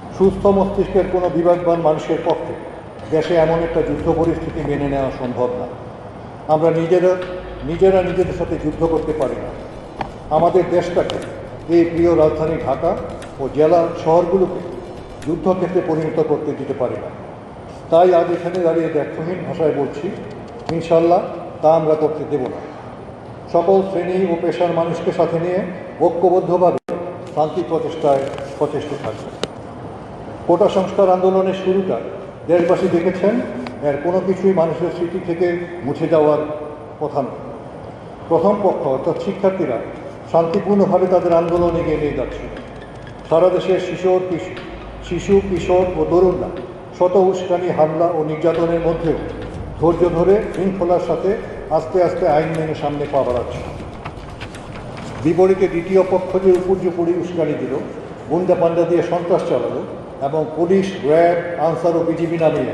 সুস্থ মস্তিষ্কের কোনো বিবেকবান মানুষের পক্ষে দেশে এমন একটা যুদ্ধ পরিস্থিতি মেনে নেওয়া সম্ভব না। আমরা নিজেরা নিজেরা নিজেদের সাথে যুদ্ধ করতে পারি না। আমাদের দেশটাকে, এই প্রিয় রাজধানী ঢাকা ও জেলা শহরগুলোকে যুদ্ধক্ষেত্রে পরিণত করতে দিতে পারি না। তাই আজ এখানে দাঁড়িয়ে ব্যর্থহীন ভাষায় বলছি ইনশাল্লাহ তা আমরা করতে দেব না। সকল শ্রেণি ও পেশার মানুষকে সাথে নিয়ে ঐক্যবদ্ধভাবে শান্তি প্রচেষ্টায় সচেষ্ট থাকবে। কোটা সংস্কার আন্দোলনের শুরুটা দেশবাসী দেখেছেন, এর কোনো কিছুই মানুষের স্মৃতি থেকে মুছে যাওয়ার কথা নয়। প্রথম পক্ষ অর্থাৎ শিক্ষার্থীরা শান্তিপূর্ণভাবে তাদের আন্দোলন এগিয়ে নিয়ে যাচ্ছে। সারা দেশের কিশোর শিশু, কিশোর ও তরুণরা শত উস্কানি, হামলা ও নির্যাতনের মধ্যেও ধৈর্য ধরে শৃঙ্খলার সাথে আস্তে আস্তে আইন মেনে সামনে পা বাড়াচ্ছে। বিপরীতে দ্বিতীয় পক্ষ যে উপর্যুপরি উস্কানি দিল, গুন্ডা পান্ডা দিয়ে সন্ত্রাস চালালো এবং পুলিশ র্যাব আনসার ও বিজিবি নামিয়ে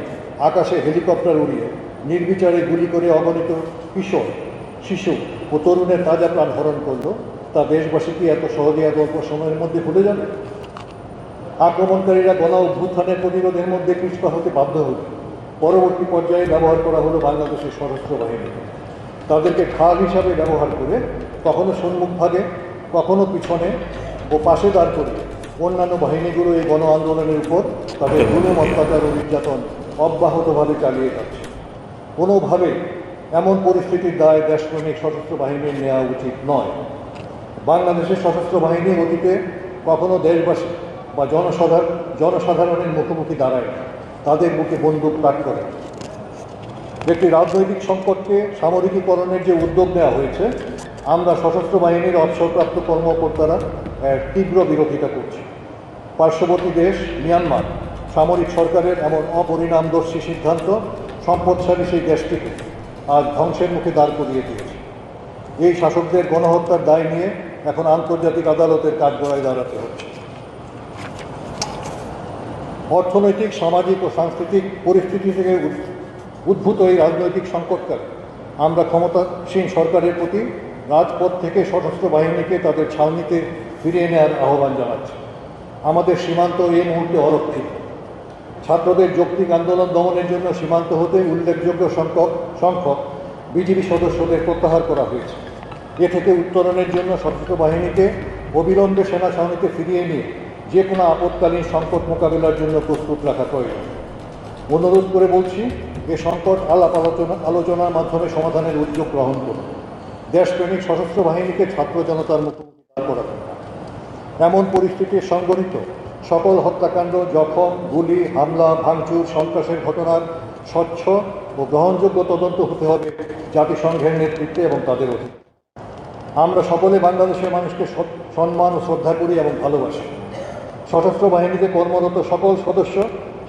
আকাশে হেলিকপ্টার উড়িয়ে নির্বিচারে গুলি করে অগণিত কিশোর, শিশু ও তরুণের তাজা প্রাণ হরণ করল। তা দেশবাসী কি এত সহজে এত অল্প সময়ের মধ্যে ভুলে যাবে? আক্রমণকারীরা গণ অভ্যুত্থানের প্রতিরোধের মধ্যে পিছপা হতে বাধ্য হল। পরবর্তী পর্যায়ে ব্যবহার করা হলো বাংলাদেশের সশস্ত্র বাহিনীকে তাদেরকে খাল হিসাবে ব্যবহার করে কখনো সম্মুখ ভাগে, কখনো পিছনে ও পাশে দাঁড় করিয়ে অন্যান্য বাহিনীগুলো এই গণ আন্দোলনের উপর তাদের গুণম অত্যাচার ও নির্যাতন অব্যাহতভাবে চালিয়ে যাচ্ছে। কোনোভাবে এমন পরিস্থিতির দায় দেশপ্রেমিক সশস্ত্র বাহিনীর নেওয়া উচিত নয়। বাংলাদেশের সশস্ত্র বাহিনী অতীতে কখনো দেশবাসী বা জনসাধারণ, জনসাধারণের মুখোমুখি দাঁড়ায় তাদের মুখে বন্দুক তাক করে। একটি রাজনৈতিক সংকটকে সামরিকীকরণের যে উদ্যোগ নেওয়া হয়েছে, আমরা সশস্ত্র বাহিনীর অবসরপ্রাপ্ত কর্মকর্তারা তীব্র বিরোধিতা করছি। পার্শ্ববর্তী দেশ মিয়ানমার। সামরিক সরকারের এমন অপরিণামদর্শী সিদ্ধান্ত সম্পদশালী সেই দেশটিকে আজ ধ্বংসের মুখে দাঁড় করিয়ে দিয়েছে। এই শাসকদের গণহত্যার দায় নিয়ে এখন আন্তর্জাতিক আদালতের কাঠগড়ায় দাঁড়াতে হচ্ছে। অর্থনৈতিক, সামাজিক ও সাংস্কৃতিক পরিস্থিতি থেকে উদ্ভূত এই রাজনৈতিক সংকটকালে আমরা ক্ষমতাসীন সরকারের প্রতি রাজপথ থেকে সশস্ত্র বাহিনীকে তাদের ছাউনিতে ফিরিয়ে নেওয়ার আহ্বান জানাচ্ছি। আমাদের সীমান্ত এই মুহূর্তে অরক্ষিত। ছাত্রদের যৌক্তিক আন্দোলন দমনের জন্য সীমান্ত হতে উল্লেখযোগ্য সংখ্যক সংখ্যক বিজিবি সদস্যদের প্রত্যাহার করা হয়েছে। এ থেকে উত্তরণের জন্য সশস্ত্র বাহিনীকে অবিলম্বে সেনা ছাউনিতে ফিরিয়ে নিয়ে যে কোনো আপৎকালীন সংকট মোকাবিলার জন্য প্রস্তুত রাখা প্রয়োজন। অনুরোধ করে বলছি, এ সংকট আলাপ আলোচনা আলোচনার মাধ্যমে সমাধানের উদ্যোগ গ্রহণ করুন। দেশপ্রেমিক সশস্ত্র বাহিনীকে ছাত্র জনতার মুখোমুখি না। এমন পরিস্থিতি সংগঠিত সকল হত্যাকাণ্ড, জখম, গুলি, হামলা, ভাঙচুর, সন্ত্রাসের ঘটনার স্বচ্ছ ও গ্রহণযোগ্য তদন্ত হতে হবে জাতিসংঘের নেতৃত্বে এবং তাদের অধীনে। আমরা সকলে বাংলাদেশের মানুষকে সম্মান ও শ্রদ্ধা করি এবং ভালোবাসি। সশস্ত্র বাহিনীতে কর্মরত সকল সদস্য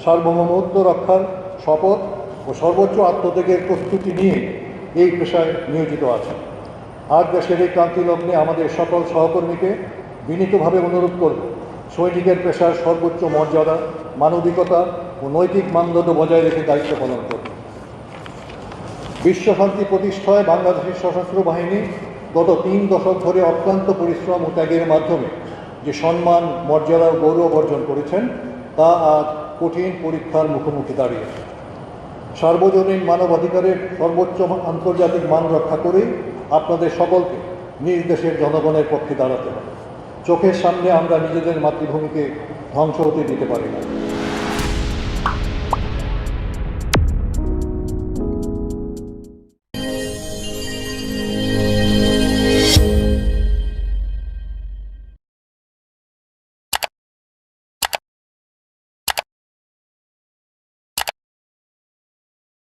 সার্বভৌমত্ব রক্ষার শপথ ও সর্বোচ্চ আত্মত্যাগের প্রস্তুতি নিয়ে এই পেশায় নিয়োজিত আছে আজ দেশের এই ক্রান্তি লগ্নে আমাদের সকল সহকর্মীকে বিনীতভাবে অনুরোধ করব, সৈনিকের পেশার সর্বোচ্চ মর্যাদা, মানবিকতা ও নৈতিক মানদণ্ড বজায় রেখে দায়িত্ব পালন করবে। বিশ্বশান্তি প্রতিষ্ঠায় বাংলাদেশের সশস্ত্র বাহিনী গত তিন দশক ধরে অক্লান্ত পরিশ্রম ও ত্যাগের মাধ্যমে যে সম্মান, মর্যাদা ও গৌরব অর্জন করেছেন, তা আজ কঠিন পরীক্ষার মুখোমুখি দাঁড়িয়েছে সার্বজনীন মানবাধিকারের সর্বোচ্চ আন্তর্জাতিক মান রক্ষা করেই আপনাদের সকলকে নিজ দেশের জনগণের পক্ষে দাঁড়াতে হবে। চোখের সামনে আমরা নিজেদের মাতৃভূমিকে ধ্বংস হতে দিতে পারি না।